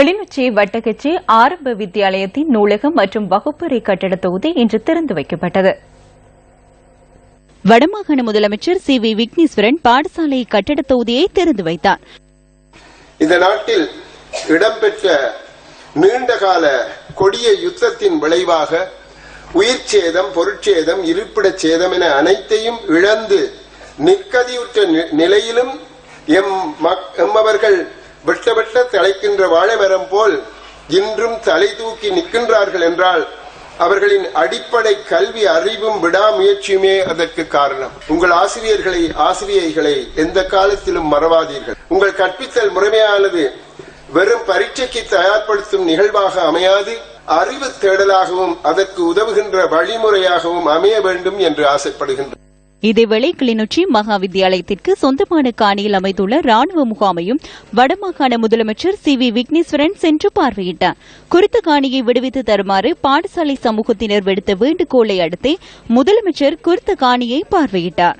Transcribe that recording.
கிளிநொச்சி வட்டக்கச்சி ஆரம்ப வித்தியாலயத்தின் நூலகம் மற்றும் வகுப்பறை கட்டட தொகுதி இன்று திறந்து வைக்கப்பட்டது. வடமாகாண முதலமைச்சர் சி வி விக்னேஸ்வரன் பாடசாலை கட்டட தொகுதியை திறந்து வைத்தார். இந்த நாட்டில் இடம்பெற்ற நீண்டகால கொடிய யுத்தத்தின் விளைவாக உயிர் சேதம் பொருட்சேதம் இருப்பிடச் சேதம் என அனைத்தையும் இழந்து நிற்கதியுற்ற நி- நிலையிலும் எம் எம்மவர்கள் வெட்ட தலைக்கின்ற வாழைமரம் போல் இன்றும் தலை தூக்கி நிற்கின்றார்கள் என்றால் அவர்களின் அடிப்படை கல்வி அறிவும் விடாமுயற்சியுமே அதற்கு காரணம். உங்கள் ஆசிரியர்களை ஆசிரியைகளை எந்த காலத்திலும் மறவாதீர்கள். உங்கள் கற்பித்தல் முறைமையானது வெறும் பரீட்சைக்கு தயார்படுத்தும் நிகழ்வாக அமையாது அறிவு தேடலாகவும் அதற்கு உதவுகின்ற வழிமுறையாகவும் அமைய வேண்டும் என்று ஆசைப்படுகின்றனர் இதேவேளை கிளிநொச்சி மகா வித்தியாலயத்திற்கு சொந்தமான காணியில் அமைந்துள்ள ராணுவ முகாமையும் வடமாகாண முதலமைச்சர் சி வி விக்னேஸ்வரன் சென்று பார்வையிட்டார். குறித்த காணியை விடுவித்து தருமாறு பாடசாலை சமூகத்தினர் விடுத்த வேண்டுகோளை அடுத்தே முதலமைச்சர் குறித்த காணியை பார்வையிட்டார்.